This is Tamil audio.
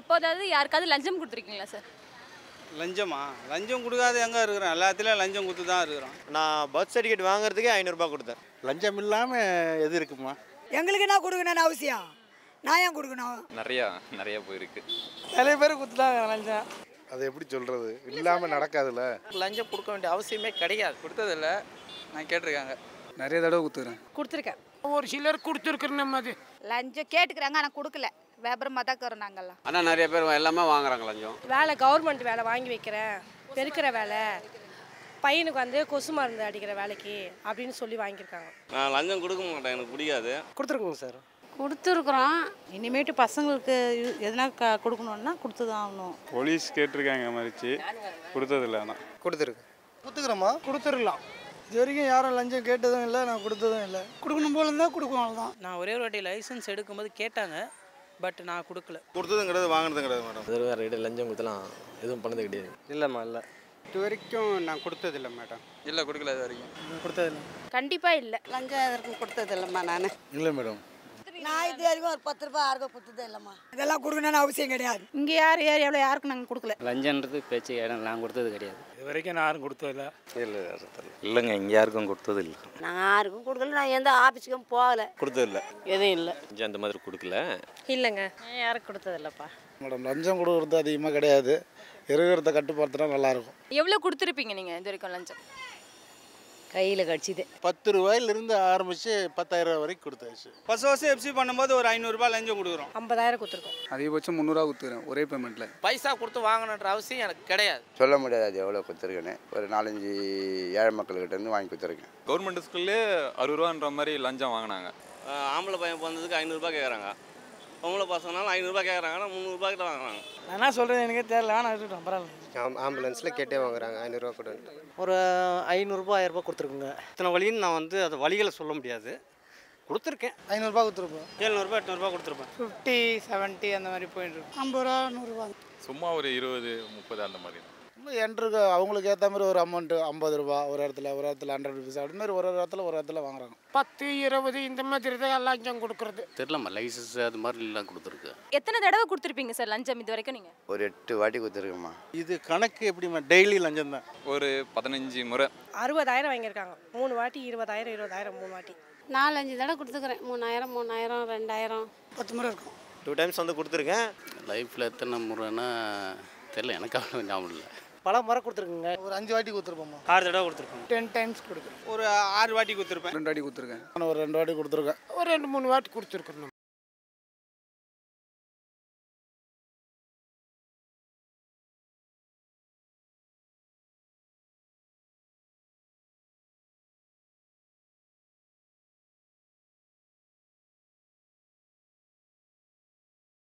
எப்போதாவது யாருக்காவது லஞ்சம் கொடுத்துருக்கீங்களா சார்? லஞ்சமா? லஞ்சம் கொடுக்காத எங்கே இருக்கிறோம்? எல்லாத்துலேயும் லஞ்சம் கொடுத்து தான் இருக்கிறோம். நான் பர்த் சர்டிஃபிகேட் வாங்குறதுக்கே ஐநூறுரூபா கொடுத்தேன். லஞ்சம் இல்லாமல் எது இருக்குமா? எங்களுக்கு என்ன கொடுக்கணும்னு அவசியம்? நான் ஏன் கொடுக்கணும்? நிறையா நிறையா போயிருக்கு. நிறைய பேர் கொடுத்துட்டாங்க லஞ்சம். அது எப்படி சொல்கிறது இல்லாமல் நடக்காதுல்ல. லஞ்சம் கொடுக்க வேண்டிய அவசியமே கிடையாது. கொடுத்ததில்ல. நான் கேட்டிருக்காங்க. நிறைய தடவை கொடுத்துக்கிறேன். கொடுத்துருக்கேன். ஒரு சிலர் கொடுத்துருக்குற நம்ம அது லஞ்சம் கேட்டுக்கிறாங்க ஆனால் கொடுக்கல. வியாபாரமாக தான் இருக்கிறோம் நாங்கள்லாம் ஆனால் நிறைய பேர் எல்லாமே வாங்குறாங்க லஞ்சம். வேலை கவர்மெண்ட் வேலை வாங்கி வைக்கிறேன். பெருக்கிற வேலை. பையனுக்கு வந்து கொசு மருந்து அடிக்கிற வேலைக்கு அப்படின்னு சொல்லி வாங்கியிருக்காங்க. நான் லஞ்சம் கொடுக்க மாட்டேன் எனக்கு பிடிக்காது. கொடுத்துருக்குங்க சார். கொடுத்துருக்குறோம். இனிமேட்டு பசங்களுக்கு எதுனா க கொடுக்கணுன்னா கொடுத்து தான் ஆகணும். போலீஸ் கேட்டிருக்காங்க மறிச்சு. கொடுத்ததில்ல ஆனால் கொடுத்துருக்கு. கொடுத்துக்கிறோமா? கொடுத்துருக்கலாம் இது வரைக்கும் யாரும் லஞ்சம் கேட்டதும் இல்லை நான் கொடுத்ததும் இல்லை. கொடுக்கணும் போல இருந்தால் கொடுக்கும் அவ்வளோதான் நான் ஒரே ஒரு வாட்டி லைசன்ஸ் எடுக்கும்போது கேட்டாங்க. பட் நான் கொடுக்கல. கொடுத்ததும் கிடையாது வாங்கினதும் கிடையாது மேடம். அது வேறு லஞ்சம் கொடுத்தலாம் எதுவும் பண்ணது கிடையாது. இல்லைம்மா இல்லை. இது வரைக்கும் நான் கொடுத்ததில்லை மேடம். இல்லை கொடுக்கல இது வரைக்கும். கொடுத்ததில்லை. கண்டிப்பாக இல்லை. லஞ்சம் எதற்கும் கொடுத்தது இல்லைம்மா நான். இல்லை மேடம். நான் இது வரைக்கும் ஒரு பத்து ரூபாய் யாருக்கும் கொடுத்ததே இல்லைம்மா. இதெல்லாம் கொடுக்கணும்னு அவசியம் கிடையாது. இங்கே யார் ஏரியாவில் யாருக்கும் நாங்கள் கொடுக்கல. லஞ்சன்றது பேச்சு இடம் நான் கொடுத்தது கிடையாது. இது வரைக்கும் நான் யாரும் கொடுத்ததில்ல இல்லை. இல்லைங்க இங்கே யாருக்கும் கொடுத்தது இல்லை. நாங்கள் யாருக்கும் கொடுக்கல நான் எந்த ஆஃபீஸுக்கும் போகல. கொடுத்ததில்ல எதுவும் இல்லை. லஞ்சம் அந்த மாதிரி கொடுக்கல. இல்லைங்க. யாருக்கும் கொடுத்ததில்லப்பா மேடம் லஞ்சம் கொடுக்குறது அதிகமாக கிடையாது. இருக்கிறத கட்டுப்படுத்தினா நல்லாயிருக்கும் எவ்வளோ கொடுத்துருப்பீங்க நீங்கள் இது வரைக்கும் லஞ்சம்? கையில் கடிச்சிது. பத்து ரூபாயிலிருந்து ஆரம்பித்து பத்தாயிரம் ரூபாய் வரைக்கும் கொடுத்தாச்சு. ஃபர்ஸ்ட் வருஷம் எஃப்சி பண்ணும்போது ஒரு ஐநூறுரூபா லஞ்சம் கொடுக்குறோம். ஐம்பதாயிரம் கொடுத்துருக்கோம். அதிகபட்சம் முந்நூறுவா கொடுத்துக்கிறேன் ஒரே பேமெண்ட்டில் பைசா கொடுத்து வாங்கணுன்ற அவசியம் எனக்கு கிடையாது. சொல்ல முடியாது அது எவ்வளோ கொடுத்துருக்கேன்னு. ஒரு நாலஞ்சு ஏழை மக்கள்கிட்ட இருந்து வாங்கி கொடுத்துருக்கேன். கவர்மெண்ட் ஸ்கூல்லே அறுபது ரூபான்ற மாதிரி லஞ்சம் வாங்கினாங்க. ஆம்பளை பையன் பிறந்ததுக்கு ஐநூறுரூபா கேட்குறாங்க பொம்பளை பசங்கனாலும் ஐநூறுரூபா கேட்குறாங்கன்னா முந்நூறுபா கிட்ட வாங்குறாங்க. நான் என்ன சொல்கிறது எனக்கே தெரியல ஆனால் இருக்கட்டும் பரவாயில்ல. ஆம்புலன்ஸில் கேட்டே வாங்குறாங்க ஐநூறுரூவா கூட ஒரு ஐநூறுரூபா ஆயிரரூபா கொடுத்துருக்குங்க. இத்தனை வழின்னு நான் வந்து அது வழிகளை சொல்ல முடியாது. கொடுத்துருக்கேன். ஐநூறுரூபா கொடுத்துருப்போம். ஏழ்நூறுபா எட்நூறுபா கொடுத்துருப்பேன். ஃபிஃப்டி செவன்ட்டி அந்த மாதிரி போயிட்டு ஐம்பது ரூபா நூறுரூவா சும்மா ஒரு இருபது முப்பது அந்த மாதிரி. தான் என்ட்ருக்கு அவங்களுக்கு ஏற்ற மாதிரி ஒரு அமௌண்ட்டு ஐம்பது ரூபா ஒரு இடத்துல ஒரு இடத்துல ஹண்ட்ரட் ருபீஸ் அது மாதிரி ஒரு ஒரு இடத்துல ஒரு இடத்துல வாங்குறாங்க. பத்து இருபது இந்த மாதிரி தான் லஞ்சம் கொடுக்குறது. தெரிலம்மா லைசன்ஸ் அது மாதிரி எல்லாம் கொடுத்துருக்கு. எத்தனை தடவை கொடுத்துருப்பீங்க சார் லஞ்சம் இது வரைக்கும் நீங்கள் ஒரு எட்டு வாட்டி கொடுத்துருக்கேம்மா. இது கணக்கு எப்படிம்மா? டெய்லி லஞ்சம் தான். ஒரு பதினஞ்சு முறை. அறுபதாயிரம் வாங்கியிருக்காங்க. மூணு வாட்டி இருபதாயிரம் இருபதாயிரம் மூணு வாட்டி. நாலஞ்சு தடவை கொடுத்துக்கிறேன். மூணாயிரம் மூணாயிரம் ரெண்டாயிரம். பத்து முறை இருக்கும். டூ டைம்ஸ் வந்து கொடுத்துருக்கேன். லைஃப்பில் எத்தனை முறைன்னா தெரில எனக்கு அவ்வளோ ஞாபகம் இல்லை. பல முறை கொடுத்துருக்குங்க. ஒரு அஞ்சு வாட்டி கொடுத்துருப்போம்மா. ஆறு தடவை கொடுத்துருக்கோம். டென் டைம்ஸ் கொடுக்குறேன் ஒரு ஆறு வாட்டி கொடுத்துருப்பேன். ரெண்டு வாட்டி கொடுத்துருக்கேன். நான் ஒரு ரெண்டு வாட்டி கொடுத்துருக்கேன். ஒரு ரெண்டு மூணு வாட்டி கொடுத்துருக்குறோம்